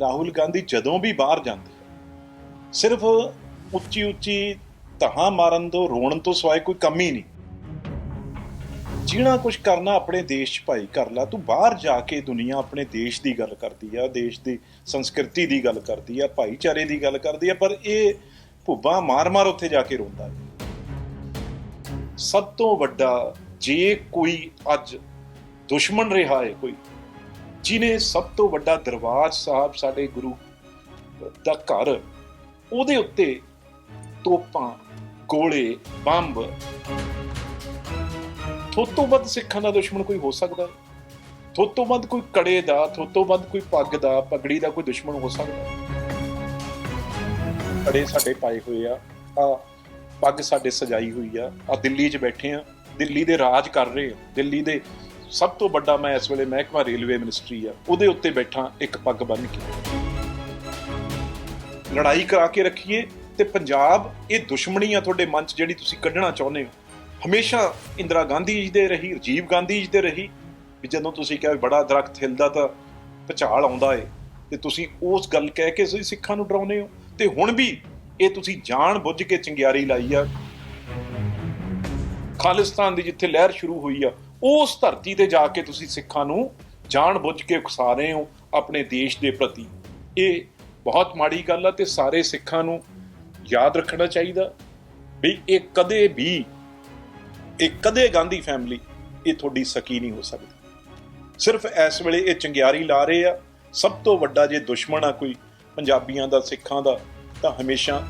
ਰਾਹੁਲ ਗਾਂਧੀ ਜਦੋਂ ਵੀ ਬਾਹਰ ਜਾਂਦੇ ਸਿਰਫ ਉੱਚੀ ਉੱਚੀ ਤਹਾਂ ਮਾਰਨ ਤੋਂ, ਰੋਣ ਤੋਂ ਸਿਵਾਏ ਕੋਈ ਕੰਮ ਹੀ ਨਹੀਂ। ਜਿਹੜਾ ਕੁਝ ਕਰਨਾ ਆਪਣੇ ਦੇਸ਼ 'ਚ ਭਾਈ ਕਰ ਲਾ, ਤੂੰ ਬਾਹਰ ਜਾ ਕੇ ਦੁਨੀਆ ਆਪਣੇ ਦੇਸ਼ ਦੀ ਗੱਲ ਕਰਦੀ ਆ, ਦੇਸ਼ ਦੀ ਸੰਸਕ੍ਰਿਤੀ ਦੀ ਗੱਲ ਕਰਦੀ ਆ, ਭਾਈਚਾਰੇ ਦੀ ਗੱਲ ਕਰਦੀ ਆ, ਪਰ ਇਹ ਭੁੱਬਾਂ ਮਾਰ-ਮਾਰ ਉੱਥੇ ਜਾ ਕੇ ਰੋਂਦਾ ਸਭ ਤੋਂ ਵੱਡਾ, ਜੇ ਕੋਈ ਅੱਜ ਦੁਸ਼ਮਣ ਰਿਹਾ ਹੈ ਕੋਈ ਜਿਨੇ ਸਭ ਤੋਂ ਵੱਡਾ ਦਰਬਾਰ ਸਾਹਿਬ ਸਾਡੇ ਗੁਰੂ ਦਾ ਘਰ, ਉਹਦੇ ਉੱਤੇ ਤੋਪਾਂ, ਗੋਲੇ, ਬੰਬ, ਥੋਤੋਂ ਵੱਧ ਸਿੱਖਾਂ ਦਾ ਦੁਸ਼ਮਣ ਕੋਈ ਹੋ ਸਕਦਾ? ਥੋਤੋਂ ਵੱਧ ਕੋਈ ਕੜੇ ਦਾ, ਥੋਤੋਂ ਵੱਧ ਕੋਈ ਪੱਗ ਦਾ, ਪਗੜੀ ਦਾ ਕੋਈ ਦੁਸ਼ਮਣ ਹੋ ਸਕਦਾ? ਕੜੇ ਸਾਡੇ ਪਾਏ ਹੋਏ ਆ ਆ ਪੱਗ ਸਾਡੇ ਸਜਾਈ ਹੋਈ ਆ ਆ ਦਿੱਲੀ 'ਚ ਬੈਠੇ ਆ, ਦਿੱਲੀ ਦੇ ਰਾਜ ਕਰ ਰਹੇ ਆ, ਦਿੱਲੀ ਦੇ ਸਭ ਤੋਂ ਵੱਡਾ ਮੈਂ ਇਸ ਵੇਲੇ ਮਹਿਕਮਾ ਰੇਲਵੇ ਮਿਨਿਸਟਰੀ ਆ, ਉਹਦੇ ਉੱਤੇ ਬੈਠਾ ਇੱਕ ਪੱਗ ਬੰਨ੍ਹ ਕੇ। ਲੜਾਈ ਕਰਾ ਕੇ ਰੱਖੀਏ ਤੇ ਪੰਜਾਬ, ਇਹ ਦੁਸ਼ਮਣੀ ਆ ਤੁਹਾਡੇ ਮਨ 'ਚ ਜਿਹੜੀ ਤੁਸੀਂ ਕੱਢਣਾ ਚਾਹੁੰਦੇ ਹੋ। ਹਮੇਸ਼ਾ ਇੰਦਰਾ ਗਾਂਧੀ ਜੀ ਦੇ ਰਹੀ, ਰਾਜੀਵ ਗਾਂਧੀ ਜੀ ਦੇ ਰਹੀ, ਵੀ ਜਦੋਂ ਤੁਸੀਂ ਕਿਹਾ ਬੜਾ ਦਰਖਤ ਹਿਲਦਾ ਤਾਂ ਭਚਾਲ ਆਉਂਦਾ ਏ, ਤੇ ਤੁਸੀਂ ਉਸ ਗੱਲ ਕਹਿ ਕੇ ਤੁਸੀਂ ਸਿੱਖਾਂ ਨੂੰ ਡਰਾਉਂਦੇ ਹੋ। ਤੇ ਹੁਣ ਵੀ ਇਹ ਤੁਸੀਂ ਜਾਣ ਬੁੱਝ ਕੇ ਚੰਗਿਆਰੀ ਲਾਈ ਆ। ਖਾਲਿਸਤਾਨ ਦੀ ਜਿੱਥੇ ਲਹਿਰ ਸ਼ੁਰੂ ਹੋਈ ਆ ਉਸ ਧਰਤੀ ਤੇ ਜਾ ਕੇ ਤੁਸੀਂ ਸਿੱਖਾਂ ਨੂੰ ਜਾਣ ਬੁੱਝ ਕੇ ਉਕਸਾ ਰਹੇ ਹੋ ਆਪਣੇ ਦੇਸ਼ ਦੇ ਪ੍ਰਤੀ। ਇਹ ਬਹੁਤ ਮਾੜੀ ਗੱਲ ਆ ਤੇ ਸਾਰੇ ਸਿੱਖਾਂ ਨੂੰ ਯਾਦ ਰੱਖਣਾ ਚਾਹੀਦਾ ਵੀ ਇਹ ਕਦੇ ਵੀ, ਇਹ ਕਦੇ ਗਾਂਧੀ ਫੈਮਿਲੀ ਇਹ ਤੁਹਾਡੀ ਸਕੀ ਨਹੀਂ ਹੋ ਸਕਦੀ। ਸਿਰਫ ਇਸ ਵੇਲੇ ਇਹ ਚੰਗਿਆਰੀ ਲਾ ਰਹੇ ਆ। ਸਭ ਤੋਂ ਵੱਡਾ ਜੇ ਦੁਸ਼ਮਣ ਆ ਕੋਈ ਪੰਜਾਬੀਆਂ ਦਾ, ਸਿੱਖਾਂ ਦਾ, ਤਾਂ ਹਮੇਸ਼ਾ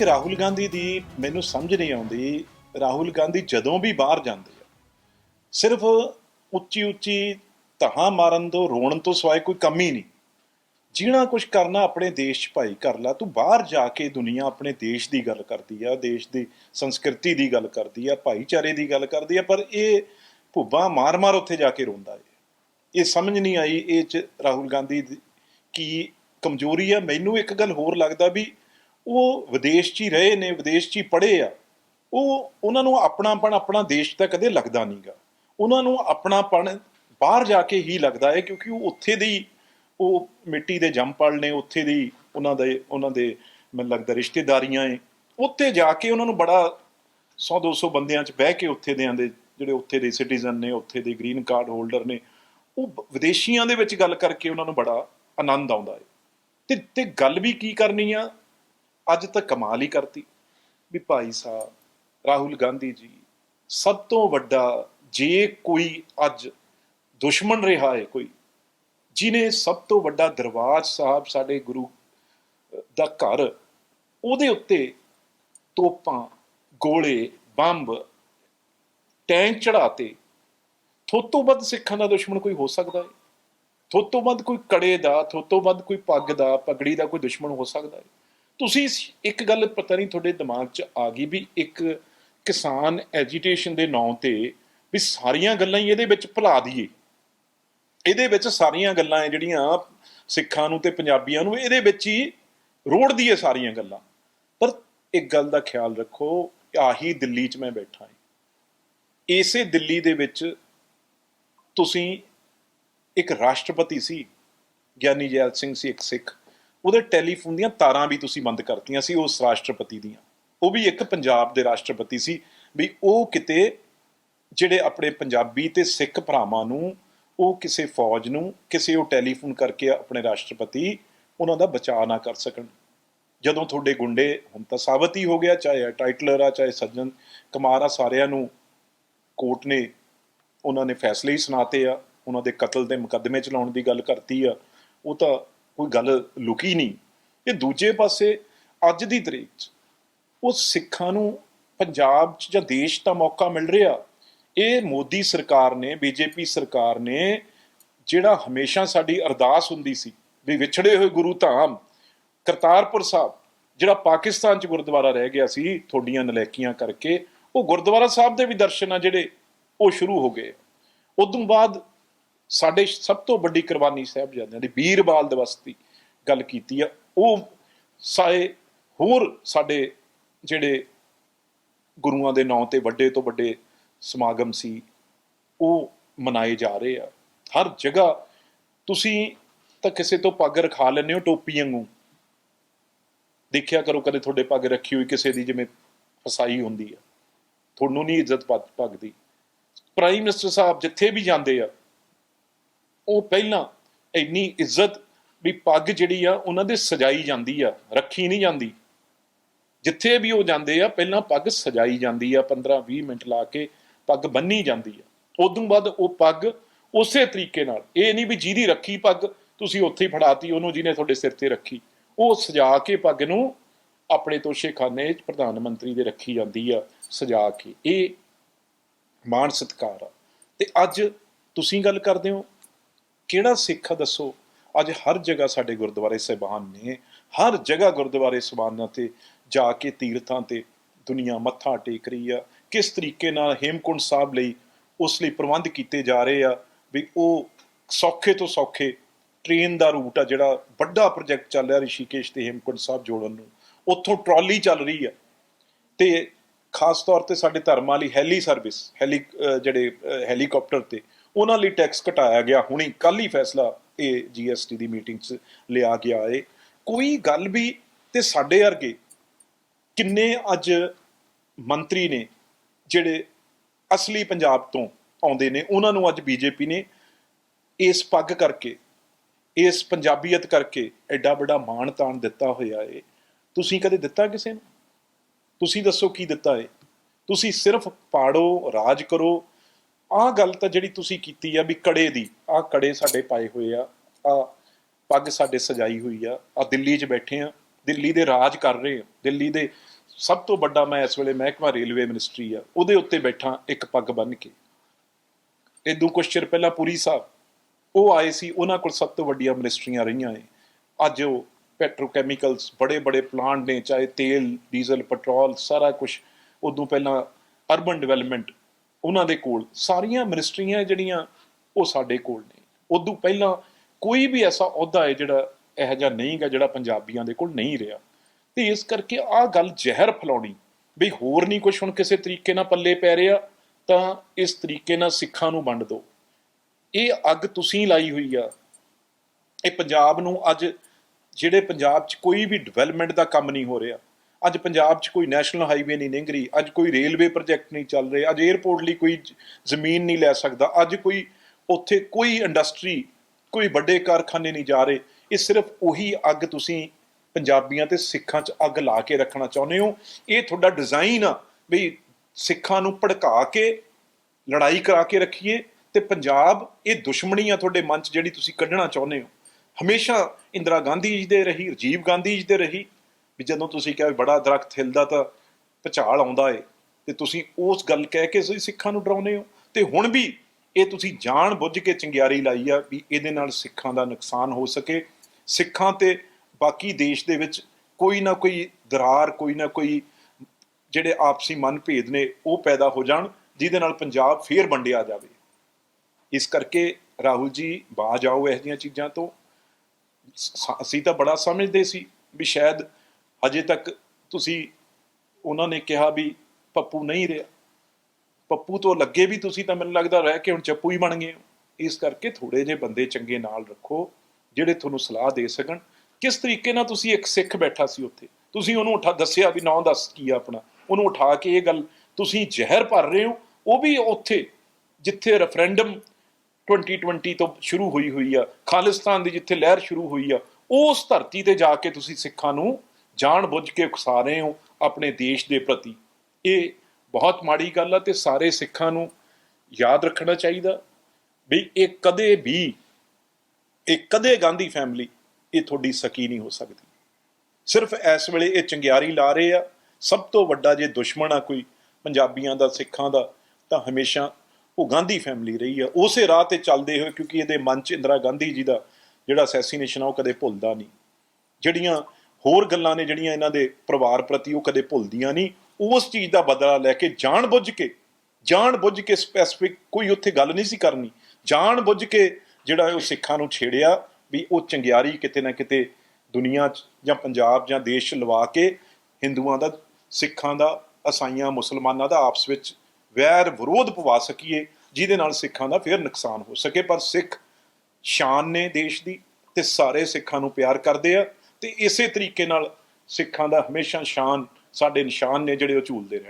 ਇੱਕ ਰਾਹੁਲ ਗਾਂਧੀ ਦੀ ਮੈਨੂੰ ਸਮਝ ਨਹੀਂ ਆਉਂਦੀ, ਰਾਹੁਲ ਗਾਂਧੀ ਜਦੋਂ ਵੀ ਬਾਹਰ ਜਾਂਦੇ ਆ, ਸਿਰਫ ਉੱਚੀ ਉੱਚੀ ਤਹਾਂ ਮਾਰਨ ਤੋਂ, ਰੋਣ ਤੋਂ ਸਿਵਾਏ ਕੋਈ ਕੰਮ ਹੀ ਨਹੀਂ। ਜਿਹੜਾ ਕੁਝ ਕਰਨਾ ਆਪਣੇ ਦੇਸ਼ 'ਚ ਭਾਈ ਕਰ ਲਾ, ਤੂੰ ਬਾਹਰ ਜਾ ਕੇ ਦੁਨੀਆ ਆਪਣੇ ਦੇਸ਼ ਦੀ ਗੱਲ ਕਰਦੀ ਆ, ਦੇਸ਼ ਦੀ ਸੰਸਕ੍ਰਿਤੀ ਦੀ ਗੱਲ ਕਰਦੀ ਆ, ਭਾਈਚਾਰੇ ਦੀ ਗੱਲ ਕਰਦੀ ਆ, ਪਰ ਇਹ ਭੁੱਬਾਂ ਮਾਰ-ਮਾਰ ਉੱਥੇ ਜਾ ਕੇ ਰੋਂਦਾ ਏ। ਇਹ ਸਮਝ ਨਹੀਂ ਆਈ ਇਹ ਚ ਰਾਹੁਲ ਗਾਂਧੀ ਕੀ ਕਮਜ਼ੋਰੀ ਆ। ਮੈਨੂੰ ਇੱਕ ਗੱਲ ਹੋਰ ਲੱਗਦਾ ਵੀ ਉਹ ਵਿਦੇਸ਼ 'ਚ ਹੀ ਰਹੇ ਨੇ, ਵਿਦੇਸ਼ 'ਚ ਹੀ ਪੜ੍ਹੇ ਆ, ਉਹ ਉਹਨਾਂ ਨੂੰ ਆਪਣਾਪਣ ਆਪਣਾ ਦੇਸ਼ ਤਾਂ ਕਦੇ ਲੱਗਦਾ ਨਹੀਂਗਾ ਉਹਨਾਂ ਨੂੰ ਆਪਣਾਪਣ ਬਾਹਰ ਜਾ ਕੇ ਹੀ ਲੱਗਦਾ ਹੈ ਕਿਉਂਕਿ ਉਹ ਉੱਥੇ ਦੀ ਉਹ ਮਿੱਟੀ ਦੇ ਜੰਮਪਲ ਨੇ, ਉੱਥੇ ਦੀ ਉਹਨਾਂ ਦੇ ਉਹਨਾਂ ਦੇ ਮੈਨੂੰ ਲੱਗਦਾ ਰਿਸ਼ਤੇਦਾਰੀਆਂ ਏ ਉੱਥੇ ਜਾ ਕੇ ਉਹਨਾਂ ਨੂੰ ਬੜਾ 100 200 ਬੰਦਿਆਂ 'ਚ ਬਹਿ ਕੇ ਉੱਥੇ ਦੇ ਆਂਦੇ ਜਿਹੜੇ ਉੱਥੇ ਦੇ ਸਿਟੀਜ਼ਨ ਨੇ, ਉੱਥੇ ਦੇ ਗ੍ਰੀਨ ਕਾਰਡ ਹੋਲਡਰ ਨੇ, ਉਹ ਵਿਦੇਸ਼ੀਆਂ ਦੇ ਵਿੱਚ ਗੱਲ ਕਰਕੇ ਉਹਨਾਂ ਨੂੰ ਬੜਾ ਆਨੰਦ ਆਉਂਦਾ ਹੈ। ਤੇ ਤੇ ਗੱਲ ਵੀ ਕੀ ਕਰਨੀ ਆ? ਅੱਜ ਤਾਂ ਕਮਾਲ ਹੀ ਕਰਤੀ। ਵੀ ਭਾਈ ਸਾਹਿਬ, ਰਾਹੁਲ ਗਾਂਧੀ ਜੀ, ਸਭ ਤੋਂ ਵੱਡਾ ਜੇ ਕੋਈ ਅੱਜ ਦੁਸ਼ਮਣ ਰਿਹਾ ਹੈ ਕੋਈ, ਜਿਨੇ ਸਭ ਤੋਂ ਵੱਡਾ ਦਰਬਾਰ ਸਾਹਿਬ ਸਾਡੇ ਗੁਰੂ ਦਾ ਘਰ, ਉਹਦੇ ਉੱਤੇ ਤੋਪਾਂ, ਗੋਲੇ, ਬੰਬ, ਟੈਂਕ ਚੜਾਤੇ ਥੋਤੋਂ ਵੱਧ ਸਿੱਖਾਂ ਦਾ ਦੁਸ਼ਮਣ ਕੋਈ ਹੋ ਸਕਦਾ ਹੈ? ਥੋਤੋਂ ਵੱਧ ਕੋਈ ਕੜੇ ਦਾ ਥੋਤੋਂ ਵੱਧ ਕੋਈ ਪੱਗ ਦਾ, ਪਗੜੀ ਦਾ ਕੋਈ ਦੁਸ਼ਮਣ ਹੋ ਸਕਦਾ ਹੈ? ਤੁਸੀਂ ਇੱਕ ਗੱਲ ਪਤਾ ਨਹੀਂ ਤੁਹਾਡੇ ਦਿਮਾਗ 'ਚ ਆ ਗਈ ਵੀ ਇੱਕ ਕਿਸਾਨ ਐਜੀਟੇਸ਼ਨ ਦੇ ਨਾਂ ਤੇ ਵੀ ਸਾਰੀਆਂ ਗੱਲਾਂ ਹੀ ਇਹਦੇ ਵਿੱਚ ਭੁਲਾ ਦਈਏ। ਇਹਦੇ ਵਿੱਚ ਸਾਰੀਆਂ ਗੱਲਾਂ ਹੈ ਜਿਹੜੀਆਂ ਸਿੱਖਾਂ ਨੂੰ ਤੇ ਪੰਜਾਬੀਆਂ ਨੂੰ ਇਹਦੇ ਵਿੱਚ ਹੀ ਰੋੜ ਦਈਏ ਸਾਰੀਆਂ ਗੱਲਾਂ। ਪਰ ਇੱਕ ਗੱਲ ਦਾ ਖਿਆਲ ਰੱਖੋ ਆਹੀ ਦਿੱਲੀ 'ਚ ਮੈਂ ਬੈਠਾ ਹਾਂ। ਇਸੇ ਦਿੱਲੀ ਦੇ ਵਿੱਚ ਤੁਸੀਂ ਇੱਕ ਰਾਸ਼ਟਰਪਤੀ ਸੀ, ਗਿਆਨੀ ਜੈਲ ਸਿੰਘ ਸੀ ਇੱਕ ਸਿੱਖ। ਉਹਦੇ ਟੈਲੀਫੋਨ ਦੀਆਂ ਤਾਰਾਂ ਵੀ ਤੁਸੀਂ ਬੰਦ ਕਰਤੀਆਂ ਸੀ, ਉਸ ਰਾਸ਼ਟਰਪਤੀ ਦੀਆਂ। ਉਹ ਵੀ ਇੱਕ ਪੰਜਾਬ ਦੇ ਰਾਸ਼ਟਰਪਤੀ ਸੀ ਵੀ ਉਹ ਕਿਤੇ ਜਿਹੜੇ ਆਪਣੇ ਪੰਜਾਬੀ ਤੇ ਸਿੱਖ ਭਰਾਵਾਂ ਨੂੰ, ਉਹ ਕਿਸੇ ਫੌਜ ਨੂੰ, ਕਿਸੇ ਉਹ ਟੈਲੀਫੋਨ ਕਰਕੇ ਆਪਣੇ ਰਾਸ਼ਟਰਪਤੀ, ਉਹਨਾਂ ਦਾ ਬਚਾਅ ਨਾ ਕਰ ਸਕਣ। ਜਦੋਂ ਤੁਹਾਡੇ ਗੁੰਡੇ, ਹੁਣ ਤਾਂ ਸਾਬਤ ਹੀ ਹੋ ਗਿਆ, ਚਾਹੇ ਟਾਈਟਲਰ ਆ, ਚਾਹੇ ਸੱਜਣ ਕੁਮਾਰ ਆ, ਸਾਰਿਆਂ ਨੂੰ ਕੋਰਟ ਨੇ ਉਹਨਾਂ ਨੇ ਫੈਸਲੇ ਹੀ ਸੁਣਾਤੇ ਆ, ਉਹਨਾਂ ਦੇ ਕਤਲ ਦੇ ਮੁਕੱਦਮੇ ਚਲਾਉਣ ਦੀ ਗੱਲ ਕਰਤੀ ਆ, ਉਹ ਤਾਂ ਕੋਈ ਗੱਲ ਲੁਕੀ ਨਹੀਂ। ਇਹ ਦੂਜੇ ਪਾਸੇ ਅੱਜ ਦੀ ਤਰੀਕ 'ਚ ਉਹ ਸਿੱਖਾਂ ਨੂੰ ਪੰਜਾਬ 'ਚ ਜਾਂ ਦੇਸ਼ ਦਾ ਮੌਕਾ ਮਿਲ ਰਿਹਾ। ਇਹ ਮੋਦੀ ਸਰਕਾਰ ਨੇ, ਬੀਜੇਪੀ ਸਰਕਾਰ ਨੇ ਜਿਹੜਾ ਹਮੇਸ਼ਾ ਸਾਡੀ ਅਰਦਾਸ ਹੁੰਦੀ ਸੀ ਵੀ ਵਿਛੜੇ ਹੋਏ ਗੁਰੂ ਧਾਮ, ਕਰਤਾਰਪੁਰ ਸਾਹਿਬ, ਜਿਹੜਾ ਪਾਕਿਸਤਾਨ 'ਚ ਗੁਰਦੁਆਰਾ ਰਹਿ ਗਿਆ ਸੀ ਥੋਡੀਆਂ ਨਲੈਕੀਆਂ ਕਰਕੇ, ਉਹ ਗੁਰਦੁਆਰਾ ਸਾਹਿਬ ਦੇ ਵੀ ਦਰਸ਼ਨ ਆ ਜਿਹੜੇ ਉਹ ਸ਼ੁਰੂ ਹੋ ਗਏ। ਉਦੋਂ ਬਾਅਦ ਸਾਡੇ ਸਭ ਤੋਂ ਵੱਡੀ ਕੁਰਬਾਨੀ ਸਾਹਿਬਜ਼ਾਦਿਆਂ ਦੀ ਵੀਰਬਾਲ ਦਿਵਸ ਦੀ ਗੱਲ ਕੀਤੀ ਆ। ਉਹ ਸਾਰੇ ਹੋਰ ਸਾਡੇ ਜਿਹੜੇ ਗੁਰੂਆਂ ਦੇ ਨਾਂ ਤੇ ਵੱਡੇ ਤੋਂ ਵੱਡੇ ਸਮਾਗਮ ਸੀ, ਉਹ ਮਨਾਏ ਜਾ ਰਹੇ ਆ। ਹਰ ਜਗ੍ਹਾ ਤੁਸੀਂ ਤਾਂ ਕਿਸੇ ਤੋਂ ਪੱਗ ਰਖਾ ਲੈਂਦੇ ਹੋ ਟੋਪੀ ਵਾਂਗੂ। ਦੇਖਿਆ ਕਰੋ ਕਦੇ ਤੁਹਾਡੇ ਪੱਗ ਰੱਖੀ ਹੋਈ ਕਿਸੇ ਦੀ ਜਿਵੇਂ ਫਸਾਈ ਹੁੰਦੀ ਆ। ਤੁਹਾਨੂੰ ਨਹੀਂ ਇੱਜ਼ਤ ਪੱਗ ਪੱਗ ਦੀ ਪ੍ਰਾਈਮ ਮਿਨਿਸਟਰ ਸਾਹਿਬ ਜਿੱਥੇ ਵੀ ਜਾਂਦੇ ਆ ਉਹ ਪਹਿਲਾਂ ਇੰਨੀ ਇੱਜ਼ਤ ਵੀ ਪੱਗ ਜਿਹੜੀ ਆ, ਉਹਨਾਂ ਦੇ ਸਜਾਈ ਜਾਂਦੀ ਆ, ਰੱਖੀ ਨਹੀਂ ਜਾਂਦੀ। ਜਿੱਥੇ ਵੀ ਉਹ ਜਾਂਦੇ ਆ, ਪਹਿਲਾਂ ਪੱਗ ਸਜਾਈ ਜਾਂਦੀ ਆ 15 20 ਮਿੰਟ ਲਾ ਕੇ ਪੱਗ ਬੰਨੀ ਜਾਂਦੀ ਆ। ਉਦੋਂ ਬਾਅਦ ਉਹ ਪੱਗ ਉਸੇ ਤਰੀਕੇ ਨਾਲ, ਇਹ ਨਹੀਂ ਵੀ ਜਿਹਦੀ ਰੱਖੀ ਪੱਗ ਤੁਸੀਂ ਉੱਥੇ ਹੀ ਫੜਾਤੀ, ਉਹਨੂੰ ਜਿਹਨੇ ਤੁਹਾਡੇ ਸਿਰ ਤੇ ਰੱਖੀ। ਉਹ ਸਜਾ ਕੇ ਪੱਗ ਨੂੰ ਆਪਣੇ ਤੋਸ਼ੇਖਾਨੇ 'ਚ ਪ੍ਰਧਾਨ ਮੰਤਰੀ ਦੇ ਰੱਖੀ ਜਾਂਦੀ ਆ, ਸਜਾ ਕੇ। ਇਹ ਮਾਣ ਸਤਿਕਾਰ ਆ। ਤੇ ਅੱਜ ਤੁਸੀਂ ਗੱਲ ਕਰਦੇ ਹੋ ਕਿਹੜਾ ਸਿੱਖ ਆ ਦੱਸੋ? ਅੱਜ ਹਰ ਜਗ੍ਹਾ ਸਾਡੇ ਗੁਰਦੁਆਰੇ ਸਹਿਬਾਨ ਨੇ। ਹਰ ਜਗ੍ਹਾ ਗੁਰਦੁਆਰੇ ਸਹਿਬਾਨਾਂ ਤੇ ਜਾ ਕੇ ਤੀਰਥਾਂ ਤੇ ਦੁਨੀਆ ਮੱਥਾ ਟੇਕ ਰਹੀ ਆ। ਕਿਸ ਤਰੀਕੇ ਨਾਲ ਹੇਮਕੁੰਡ ਸਾਹਿਬ ਲਈ ਉਸ ਲਈ ਪ੍ਰਬੰਧ ਕੀਤੇ ਜਾ ਰਹੇ ਆ ਵੀ ਉਹ ਸੌਖੇ ਤੋਂ ਸੌਖੇ ਟ੍ਰੇਨ ਦਾ ਰੂਟ ਆ ਜਿਹੜਾ ਵੱਡਾ ਪ੍ਰੋਜੈਕਟ ਚੱਲ ਰਿਹਾ ਰਿਸ਼ੀਕੇਸ਼ ਤੇ ਹੇਮਕੁੰਡ ਸਾਹਿਬ ਜੋੜਨ ਨੂੰ। ਉੱਥੋਂ ਟਰਾਲੀ ਚੱਲ ਰਹੀ ਆ। ਤੇ ਖਾਸ ਤੌਰ ਤੇ ਸਾਡੇ ਧਰਮਾਂ ਲਈ ਹੈਲੀ ਸਰਵਿਸ, ਹੈਲੀ ਜਿਹੜੇ ਅਹ ਹੈਲੀਕਾਪਟਰ ਤੇ ਉਹਨਾਂ ਲਈ ਟੈਕਸ ਘਟਾਇਆ ਗਿਆ। ਹੁਣੀ ਕੱਲ ਹੀ ਫੈਸਲਾ ਇਹ ਜੀਐਸਟੀ ਦੀ ਮੀਟਿੰਗ 'ਚ ਲਿਆ ਗਿਆ ਏ। ਕੋਈ ਗੱਲ ਵੀ ਤੇ ਸਾਡੇ ਵਰਗੇ ਕਿੰਨੇ ਅੱਜ ਮੰਤਰੀ ਨੇ ਜਿਹੜੇ ਅਸਲੀ ਪੰਜਾਬ ਤੋਂ ਆਉਂਦੇ ਨੇ, ਉਹਨਾਂ ਨੂੰ ਅੱਜ ਬੀਜੇਪੀ ਨੇ ਇਸ ਪੱਗ ਕਰਕੇ, ਇਸ ਪੰਜਾਬੀਅਤ ਕਰਕੇ ਐਡਾ ਵੱਡਾ ਮਾਣ ਤਾਣ ਦਿੱਤਾ ਹੋਇਆ ਏ। ਤੁਸੀਂ ਕਦੇ ਦਿੱਤਾ ਕਿਸੇ ਨੂੰ? ਤੁਸੀਂ ਦੱਸੋ ਕੀ ਦਿੱਤਾ ਏ? ਤੁਸੀਂ ਸਿਰਫ ਪਾੜੋ, ਰਾਜ ਕਰੋ ਆਹ ਗੱਲ ਤਾਂ ਜਿਹੜੀ ਤੁਸੀਂ ਕੀਤੀ ਆ ਵੀ ਕੜੇ ਦੀ, ਆਹ ਕੜੇ ਸਾਡੇ ਪਾਏ ਹੋਏ ਆ ਆ ਪੱਗ ਸਾਡੇ ਸਜਾਈ ਹੋਈ ਆ ਆ ਦਿੱਲੀ 'ਚ ਬੈਠੇ ਆ, ਦਿੱਲੀ ਦੇ ਰਾਜ ਕਰ ਰਹੇ ਆ, ਦਿੱਲੀ ਦੇ ਸਭ ਤੋਂ ਵੱਡਾ ਮੈਂ ਇਸ ਵੇਲੇ ਮਹਿਕਮਾ ਰੇਲਵੇ ਮਿਨਿਸਟਰੀ ਆ, ਉਹਦੇ ਉੱਤੇ ਬੈਠਾ ਇੱਕ ਪੱਗ ਬੰਨ ਕੇ। ਇਦੋਂ ਕੁਛ ਚਿਰ ਪਹਿਲਾਂ ਪੁਰੀ ਸਾਹਿਬ ਉਹ ਆਏ ਸੀ, ਉਹਨਾਂ ਕੋਲ ਸਭ ਤੋਂ ਵੱਡੀਆਂ ਮਿਨਿਸਟਰੀਆਂ ਰਹੀਆਂ ਏ ਅੱਜ ਉਹ ਪੈਟਰੋਕੈਮੀਕਲਸ ਬੜੇ ਬੜੇ ਪਲਾਂਟ ਨੇ, ਚਾਹੇ ਤੇਲ, ਡੀਜ਼ਲ, ਪੈਟਰੋਲ, ਸਾਰਾ ਕੁਝ ਉਦੋਂ ਪਹਿਲਾਂ ਅਰਬਨ ਡਿਵੈਲਪਮੈਂਟ ਉਹਨਾਂ ਦੇ ਕੋਲ, ਸਾਰੀਆਂ ਮਿਨਿਸਟਰੀਆਂ ਜਿਹੜੀਆਂ, ਉਹ ਸਾਡੇ ਕੋਲ ਨੇ। ਉਦੋਂ ਪਹਿਲਾਂ ਕੋਈ ਵੀ ਐਸਾ ਅਹੁਦਾ ਹੈ ਜਿਹੜਾ ਇਹੋ ਜਿਹਾ ਨਹੀਂਗਾ ਜਿਹੜਾ ਪੰਜਾਬੀਆਂ ਦੇ ਕੋਲ ਨਹੀਂ ਰਿਹਾ। ਤੇ ਇਸ ਕਰਕੇ ਆਹ ਗੱਲ ਜ਼ਹਿਰ ਫਲਾਉਣੀ, ਵੀ ਹੋਰ ਨਹੀਂ ਕੁਝ ਹੁਣ ਕਿਸੇ ਤਰੀਕੇ ਨਾਲ ਪੱਲੇ ਪੈ ਰਿਹਾ, ਤਾਂ ਇਸ ਤਰੀਕੇ ਨਾਲ ਸਿੱਖਾਂ ਨੂੰ ਵੰਡ ਦਿਓ ਇਹ ਅੱਗ ਤੁਸੀਂ ਲਾਈ ਹੋਈ ਆ। ਇਹ ਪੰਜਾਬ ਨੂੰ ਅੱਜ, ਜਿਹੜੇ ਪੰਜਾਬ 'ਚ ਕੋਈ ਵੀ ਡਿਵੈਲਪਮੈਂਟ ਦਾ ਕੰਮ ਨਹੀਂ ਹੋ ਰਿਹਾ ਅੱਜ ਪੰਜਾਬ 'ਚ ਕੋਈ ਨੈਸ਼ਨਲ ਹਾਈਵੇ ਨਹੀਂ ਲੰਘ ਰਹੀ, ਅੱਜ ਕੋਈ ਰੇਲਵੇ ਪ੍ਰੋਜੈਕਟ ਨਹੀਂ ਚੱਲ ਰਹੇ, ਅੱਜ 에ਅਰਪੋਰਟ ਲਈ ਕੋਈ ਜ਼ਮੀਨ ਨਹੀਂ ਲੈ ਸਕਦਾ, ਅੱਜ ਕੋਈ ਉੱਥੇ ਕੋਈ ਇੰਡਸਟਰੀ ਕੋਈ ਵੱਡੇ ਕਾਰਖਾਨੇ ਨਹੀਂ ਜਾ ਰਹੇ, ਇਹ ਸਿਰਫ ਉਹੀ ਅੱਗ ਤੁਸੀਂ ਪੰਜਾਬੀਆਂ ਤੇ ਸਿੱਖਾਂ 'ਚ ਅੱਗ ਲਾ ਕੇ ਰੱਖਣਾ ਚਾਹੁੰਦੇ ਹੋ। ਇਹ ਤੁਹਾਡਾ ਡਿਜ਼ਾਈਨ ਆ ਵੀ ਸਿੱਖਾਂ ਨੂੰ ਭੜਕਾ ਕੇ, ਲੜਾਈ ਕਰਾ ਕੇ ਰੱਖੀਏ ਤੇ ਪੰਜਾਬ ਇਹ ਦੁਸ਼ਮਣੀ ਆ ਤੁਹਾਡੇ ਮਨ 'ਚ ਜਿਹੜੀ ਤੁਸੀਂ ਕੱਢਣਾ ਚਾਹੁੰਦੇ ਹੋ। ਹਮੇਸ਼ਾ ਇੰਦਰਾ ਗਾਂਧੀ ਜੀ ਦੇ ਰਹੀ, ਰਾਜੀਵ ਗਾਂਧੀ ਜੀ ਦੇ ਰਹੀ ਵੀ ਜਦੋਂ ਤੁਸੀਂ ਕਿਹਾ ਬੜਾ ਦਰਖਤ ਹਿਲਦਾ ਤਾਂ ਭਚਾਲ ਆਉਂਦਾ ਏ, ਤੇ ਤੁਸੀਂ ਉਸ ਗੱਲ ਕਹਿ ਕੇ ਤੁਸੀਂ ਸਿੱਖਾਂ ਨੂੰ ਡਰਾਉਂਦੇ ਹੋ? ਤੇ ਹੁਣ ਵੀ ਇਹ ਤੁਸੀਂ ਜਾਣ ਬੁੱਝ ਕੇ ਚੰਗਿਆਰੀ ਲਾਈ ਆ ਵੀ ਇਹਦੇ ਨਾਲ ਸਿੱਖਾਂ ਦਾ ਨੁਕਸਾਨ ਹੋ ਸਕੇ। ਸਿੱਖਾਂ ਤੇ ਬਾਕੀ ਦੇਸ਼ ਦੇ ਵਿੱਚ ਕੋਈ ਨਾ ਕੋਈ ਦਰਾਰ, ਕੋਈ ਨਾ ਕੋਈ ਜਿਹੜੇ ਆਪਸੀ ਮਨਭੇਦ ਨੇ, ਉਹ ਪੈਦਾ ਹੋ ਜਾਣ, ਜਿਹਦੇ ਨਾਲ ਪੰਜਾਬ ਫੇਰ ਵੰਡਿਆ ਜਾਵੇ। ਇਸ ਕਰਕੇ ਰਾਹੁਲ ਜੀ, ਬਾਜ ਆਓ ਇਹੋ ਜਿਹੀਆਂ ਚੀਜ਼ਾਂ ਤੋਂ। ਅਸੀਂ ਤਾਂ ਬੜਾ ਸਮਝਦੇ ਸੀ ਵੀ ਸ਼ਾਇਦ ਹਜੇ ਤੱਕ ਤੁਸੀਂ ਉਹਨਾਂ ਨੇ ਕਿਹਾ ਵੀ ਪੱਪੂ ਨਹੀਂ ਰਿਹਾ। ਪੱਪੂ ਤੋਂ ਲੱਗੇ ਵੀ ਤੁਸੀਂ ਤਾਂ ਮੈਨੂੰ ਲੱਗਦਾ ਰਹਿ ਕੇ ਹੁਣ ਚੱਪੂ ਹੀ ਬਣ ਗਏ ਹੋ। ਇਸ ਕਰਕੇ ਥੋੜੇ ਜਿਹੇ ਬੰਦੇ ਚੰਗੇ ਨਾਲ ਰੱਖੋ, ਜਿਹੜੇ ਤੁਹਾਨੂੰ ਸਲਾਹ ਦੇ ਸਕਣ। ਕਿਸ ਤਰੀਕੇ ਨਾਲ ਤੁਸੀਂ ਇੱਕ ਸਿੱਖ ਬੈਠਾ ਸੀ ਉੱਥੇ? ਤੁਸੀਂ ਉਹਨੂੰ ਉਠਾ ਦੱਸਿਆ ਵੀ ਨਾਂ ਦੱਸ ਕੀ ਆ ਆਪਣਾ। ਉਹਨੂੰ ਉਠਾ ਕੇ ਇਹ ਗੱਲ ਤੁਸੀਂ ਜ਼ਹਿਰ ਭਰ ਰਹੇ ਹੋ। ਉਹ ਵੀ ਉੱਥੇ, ਜਿੱਥੇ ਰੈਫਰੈਂਡਮ 2020 ਤੋਂ ਸ਼ੁਰੂ ਹੋਈ ਹੋਈ ਆ, ਖਾਲਿਸਤਾਨ ਦੀ ਜਿੱਥੇ ਲਹਿਰ ਸ਼ੁਰੂ ਹੋਈ ਆ, ਉਸ ਧਰਤੀ ਤੇ ਜਾ ਕੇ ਤੁਸੀਂ ਸਿੱਖਾਂ ਨੂੰ ਜਾਣ ਬੁੱਝ ਕੇ ਉਕਸਾ ਰਹੇ ਹੋ ਆਪਣੇ ਦੇਸ਼ ਦੇ ਪ੍ਰਤੀ। ਇਹ ਬਹੁਤ ਮਾੜੀ ਗੱਲ ਆ ਤੇ ਸਾਰੇ ਸਿੱਖਾਂ ਨੂੰ ਯਾਦ ਰੱਖਣਾ ਚਾਹੀਦਾ ਵੀ ਇਹ ਕਦੇ ਵੀ, ਇਹ ਕਦੇ ਗਾਂਧੀ ਫੈਮਿਲੀ ਇਹ ਤੁਹਾਡੀ ਸਕੀ ਨਹੀਂ ਹੋ ਸਕਦੀ। ਸਿਰਫ ਇਸ ਵੇਲੇ ਇਹ ਚੰਗਿਆਰੀ ਲਾ ਰਹੇ ਆ। ਸਭ ਤੋਂ ਵੱਡਾ ਜੇ ਦੁਸ਼ਮਣ ਆ ਕੋਈ ਪੰਜਾਬੀਆਂ ਦਾ, ਸਿੱਖਾਂ ਦਾ, ਤਾਂ ਹਮੇਸ਼ਾ ਉਹ ਗਾਂਧੀ ਫੈਮਿਲੀ ਰਹੀ ਆ। ਉਸੇ ਰਾਹ ਤੇ ਚੱਲਦੇ ਹੋਏ ਕਿਉਂਕਿ ਇਹਦੇ ਮਨ 'ਚ ਇੰਦਰਾ ਗਾਂਧੀ ਜੀ ਦਾ ਜਿਹੜਾ ਅਸੈਸੀਨੇਸ਼ਨ ਆ ਉਹ ਕਦੇ ਭੁੱਲਦਾ ਨਹੀਂ। ਜਿਹੜੀਆਂ ਹੋਰ ਗੱਲਾਂ ਨੇ ਜਿਹੜੀਆਂ ਇਹਨਾਂ ਦੇ ਪਰਿਵਾਰ ਪ੍ਰਤੀ ਉਹ ਕਦੇ ਭੁੱਲਦੀਆਂ ਨਹੀਂ। ਉਸ ਚੀਜ਼ ਦਾ ਬਦਲਾ ਲੈ ਕੇ ਜਾਣ ਬੁੱਝ ਕੇ, ਜਾਣ ਬੁੱਝ ਕੇ ਸਪੈਸੀਫਿਕ ਕੋਈ ਉੱਥੇ ਗੱਲ ਨਹੀਂ ਸੀ ਕਰਨੀ। ਜਾਣ ਬੁੱਝ ਕੇ ਜਿਹੜਾ ਉਹ ਸਿੱਖਾਂ ਨੂੰ ਛੇੜਿਆ ਵੀ ਉਹ ਚੰਗਿਆਰੀ ਕਿਤੇ ਨਾ ਕਿਤੇ ਦੁਨੀਆ 'ਚ ਜਾਂ ਪੰਜਾਬ ਜਾਂ ਦੇਸ਼ 'ਚ ਲਵਾ ਕੇ ਹਿੰਦੂਆਂ ਦਾ, ਸਿੱਖਾਂ ਦਾ ਅਸਾਈਆਂ ਮੁਸਲਮਾਨਾਂ ਦਾ ਆਪਸ ਵਿੱਚ ਵੈਰ ਵਿਰੋਧ ਪਵਾ ਸਕੀਏ, ਜਿਹਦੇ ਨਾਲ ਸਿੱਖਾਂ ਦਾ ਫਿਰ ਨੁਕਸਾਨ ਹੋ ਸਕੇ। ਪਰ ਸਿੱਖ ਸ਼ਾਨ ਨੇ ਦੇਸ਼ ਦੀ ਤੇ ਸਾਰੇ ਸਿੱਖਾਂ ਨੂੰ ਪਿਆਰ ਕਰਦੇ ਆ। ਤੇ ਇਸੇ ਤਰੀਕੇ ਨਾਲ ਸਿੱਖਾਂ ਦਾ ਹਮੇਸ਼ਾ ਸ਼ਾਨ ਸਾਡੇ ਨਿਸ਼ਾਨ ਨੇ ਜਿਹੜੇ ਉਹ ਝੂਲਦੇ ਰਹਿਣ।